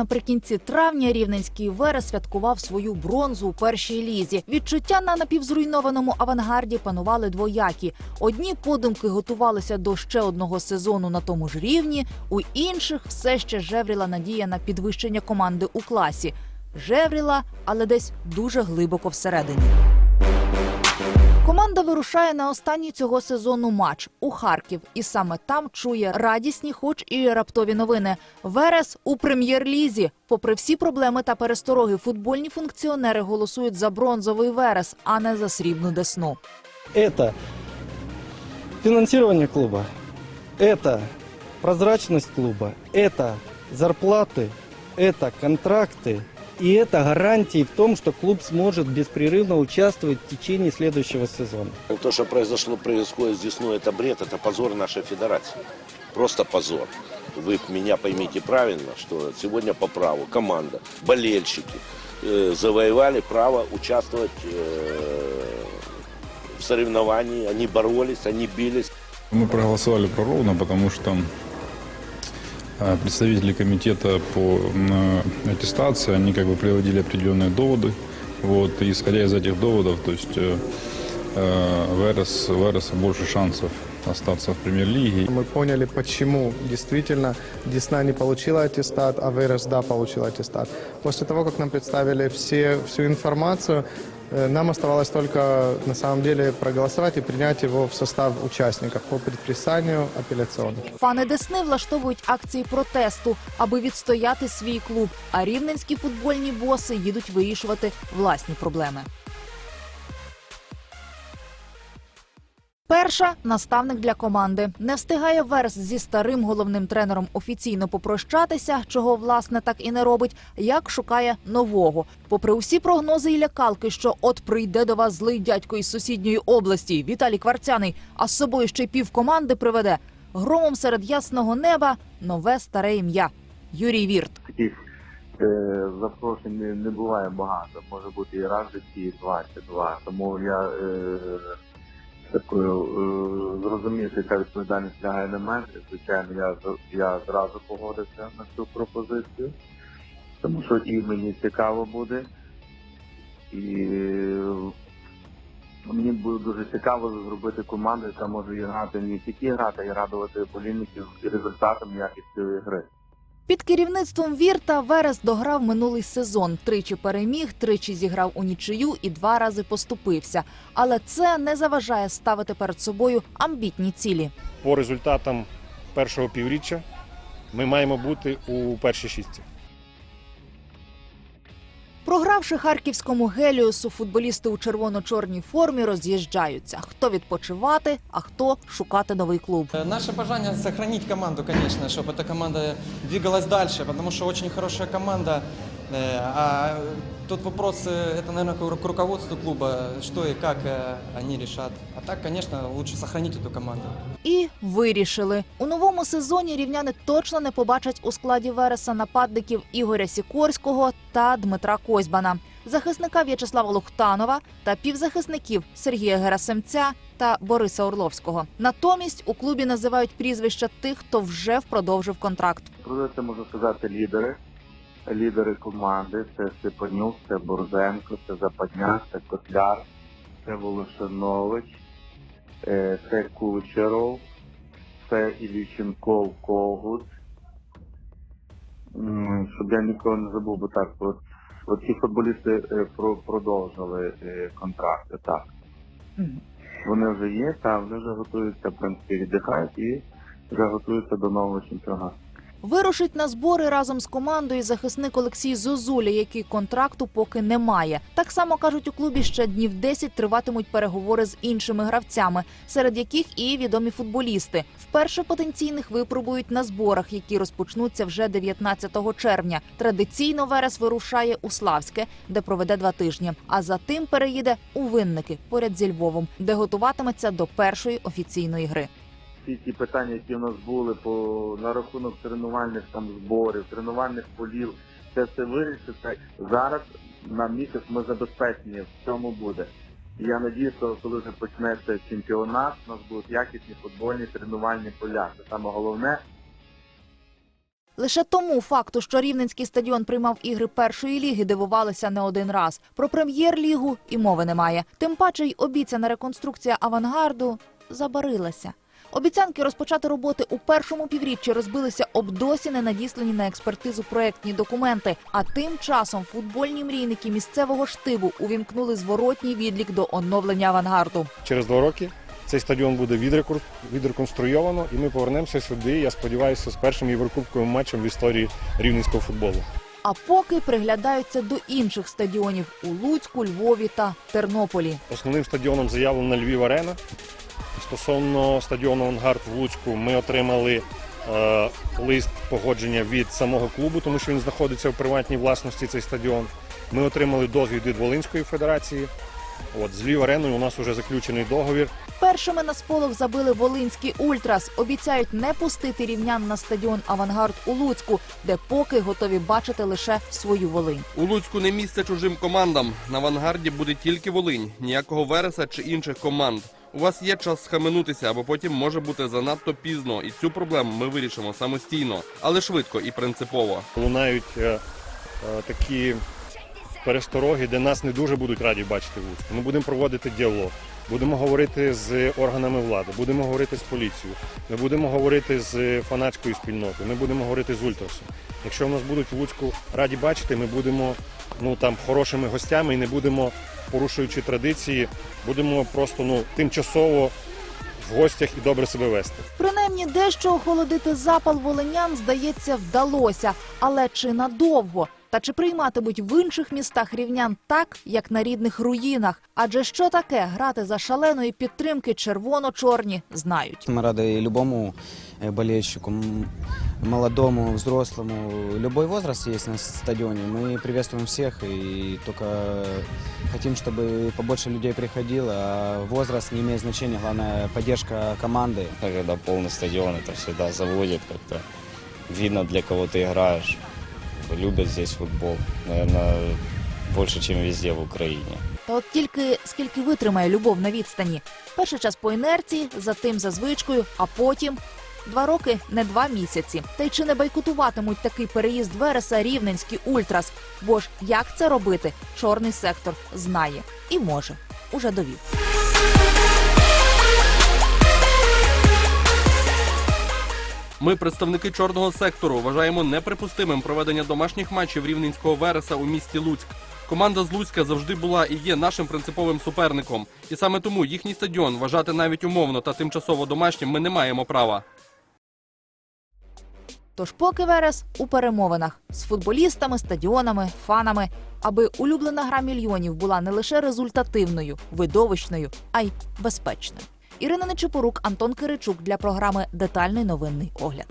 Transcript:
наприкінці травня рівненський Верес святкував свою бронзу у першій лізі. Відчуття на напівзруйнованому авангарді панували двоякі. Одні подумки готувалися до ще одного сезону на тому ж рівні, у інших все ще жевріла надія на підвищення команди у класі. Жевріла, але десь дуже глибоко всередині. Команда вирушає на останній цього сезону матч у Харків, і саме там чує радісні, хоч і раптові новини. Верес у прем'єр-лізі. Попри всі проблеми та перестороги, футбольні функціонери голосують за бронзовий верес, а не за срібну десну. Это финансирование клуба, это прозрачность клуба, это зарплаты, это контракты И это гарантии в том, что клуб сможет беспрерывно участвовать в течение следующего сезона. То, что произошло, происходит с Десной, это бред, это позор нашей федерации. Просто позор. Вы меня поймите правильно, что сегодня по праву команда, болельщики э, завоевали право участвовать э, в соревновании. Они боролись, они бились. Мы проголосовали прорывно, потому что представители комитета по м, аттестации, они как бы приводили определенные доводы. Вот, и исходя из этих доводов, то есть э, э, Верес, Вереса больше шансов остаться в премьер-лиге. Мы поняли, почему действительно Десна не получила аттестат, а Верес, да, получил аттестат. После того, как нам представили все, всю информацию, э, нам оставалось только на самом деле проголосовать и принять его в состав участников по предписанию апелляционных. Фани Десни влаштовують акції протесту, аби відстояти свій клуб. А рівненські футбольні боси їдуть вирішувати власні проблеми. Перша наставник для команди не встигає Верс зі старим головним тренером офіційно попрощатися, чого власне так і не робить. Як шукає нового, попри усі прогнози і лякалки, що от прийде до вас злий дядько із сусідньої області Віталій Кварцяний, а з собою ще й пів команди приведе. Громом серед ясного неба нове старе ім'я Юрій Вірт. таких е, запрошень не, не буває багато. Може бути і раз в житті, і два чи два. Тому я е, такою е, зрозумів, яка відповідальність лягає на мене. Звичайно, я, я зразу погодився на цю пропозицію, тому що і мені цікаво буде. І е, мені буде дуже цікаво зробити команду, яка може грати не тільки грати, а й радувати болільників і результатом якістю гри. Під керівництвом Вірта Верес дограв минулий сезон. Тричі переміг, тричі зіграв у нічию і два рази поступився. Але це не заважає ставити перед собою амбітні цілі. по результатам першого півріччя ми маємо бути у першій шістці. Програвши харківському геліусу, футболісти у червоно-чорній формі роз'їжджаються. Хто відпочивати, а хто шукати новий клуб. Э, Наше пожелание сохранить команду, конечно, чтобы эта команда двигалась дальше, потому что очень хорошая команда. Э, А тут вопрос, э, это, наверное, к ру- к руководству клуба, что и как э, они решат. А так, конечно, лучше сохранить эту команду. І вирішили у новому сезоні рівняни точно не побачать у складі Вереса нападників Ігоря Сікорського та Дмитра Козьбана, захисника В'ячеслава Лухтанова та півзахисників Сергія Герасимця та Бориса Орловського. Натомість у клубі називають прізвища тих, хто вже впродовжив контракт. Про це можу сказати лідери. Лідери команди це Степанюк, це Борзенко, це Западняк, це Котляр, це Волошинович, е, це Кучеров, це Ілющенков Когут. Щоб я нікого не забув, бо так, от, от ці футболісти е, продовжили е, контракти, так. Вони вже є, так, вони вже готуються, в принципі, віддихають і вже готуються до нового чемпіонату. Вирушить на збори разом з командою захисник Олексій Зозуля, який контракту поки немає. Так само кажуть у клубі, ще днів 10 триватимуть переговори з іншими гравцями, серед яких і відомі футболісти. Вперше потенційних випробують на зборах, які розпочнуться вже 19 червня. Традиційно Верес вирушає у Славське, де проведе два тижні. А за тим переїде у Винники поряд зі Львовом, де готуватиметься до першої офіційної гри. Всі ті питання, які в нас були по на рахунок тренувальних там зборів, тренувальних полів, це все вирішиться. Зараз на місяць ми забезпечені в цьому буде. І я надію, що коли вже почнеться чемпіонат, у нас будуть якісні футбольні тренувальні поля. Це саме головне, Лише тому факту, що рівненський стадіон приймав ігри першої ліги, дивувалися не один раз. Про прем'єр-лігу і мови немає. Тим паче й обіцяна реконструкція авангарду забарилася. Обіцянки розпочати роботи у першому півріччі розбилися об досі не надіслані на експертизу проектні документи. А тим часом футбольні мрійники місцевого штибу увімкнули зворотній відлік до оновлення авангарду. Через два роки цей стадіон буде відреконструйовано, і ми повернемося сюди. Я сподіваюся, з першим єврокубковим матчем в історії рівненського футболу. А поки приглядаються до інших стадіонів у Луцьку, Львові та Тернополі. Основним стадіоном заявлена Львів Арена. Стосовно стадіону Авангард в Луцьку, ми отримали е, лист погодження від самого клубу, тому що він знаходиться в приватній власності цей стадіон. Ми отримали дозвіл від Волинської федерації. От з Львів Ареною у нас вже заключений договір. Першими на сполох забили волинські ультрас. Обіцяють не пустити рівнян на стадіон Авангард у Луцьку, де поки готові бачити лише свою Волинь. У Луцьку не місце чужим командам. На авангарді буде тільки Волинь, ніякого Вереса чи інших команд. У вас є час схаменутися, або потім може бути занадто пізно, і цю проблему ми вирішимо самостійно, але швидко і принципово. Лунають е, е, такі перестороги, де нас не дуже будуть раді бачити в Луцьку. Ми будемо проводити діалог, будемо говорити з органами влади, будемо говорити з поліцією, ми будемо говорити з фанатською спільнотою, ми будемо говорити з ультрасом. Якщо в нас будуть в Луцьку раді бачити, ми будемо ну там хорошими гостями і не будемо, порушуючи традиції, будемо просто ну тимчасово в гостях і добре себе вести. Принаймні, дещо охолодити запал волинян, здається, вдалося. Але чи надовго? Та чи прийматимуть в інших містах рівнян так, як на рідних руїнах? Адже що таке грати за шаленої підтримки червоно-чорні знають. Мы рады и любому э, болельщику, м, молодому, взрослому. Любой возраст есть на стадионе. Мы приветствуем всех и только хотим, чтобы побольше людей приходило. А возраст не имеет значения, главное поддержка команды. Когда полный стадион, это всегда заводит как-то. Видно, для кого ты играешь. Любят здесь футбол. Наверное, больше, чем везде в Украине. Та от тільки скільки витримає любов на відстані. Перший час по інерції, затим за звичкою, а потім два роки не два місяці. Та й чи не байкутуватимуть такий переїзд Вереса рівненський ультрас? Бо ж як це робити? Чорний сектор знає і може. Уже довів. Ми, представники чорного сектору, вважаємо неприпустимим проведення домашніх матчів рівненського Вереса у місті Луцьк. Команда з Луцька завжди була і є нашим принциповим суперником. І саме тому їхній стадіон вважати навіть умовно та тимчасово домашнім ми не маємо права. Тож поки Верес у перемовинах з футболістами, стадіонами, фанами, аби улюблена гра мільйонів була не лише результативною, видовищною, а й безпечною. Ірина Нечепорук, Антон Киричук для програми Детальний новинний огляд.